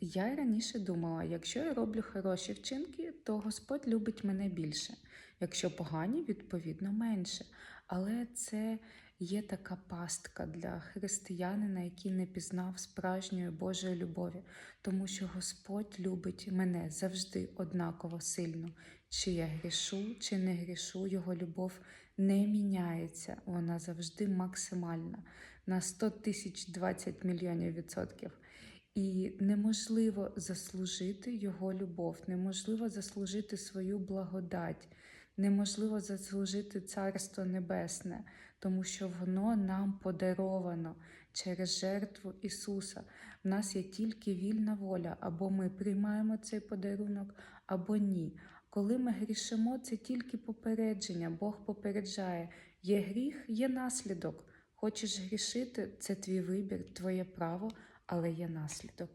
Я й раніше думала, якщо я роблю хороші вчинки, то Господь любить мене більше. Якщо погані, відповідно менше. Але це є така пастка для християнина, який не пізнав справжньої Божої любові, тому що Господь любить мене завжди однаково сильно. Чи я грішу, чи не грішу, його любов не міняється, вона завжди максимальна на 100 тисяч 20 мільйонів відсотків. І неможливо заслужити його любов, неможливо заслужити свою благодать, неможливо заслужити Царство Небесне, тому що воно нам подаровано через жертву Ісуса. В нас є тільки вільна воля, або ми приймаємо цей подарунок, або ні. Коли ми грішимо, це тільки попередження. Бог попереджає: є гріх, є наслідок. Хочеш грішити, це твій вибір, твоє право, але є наслідок.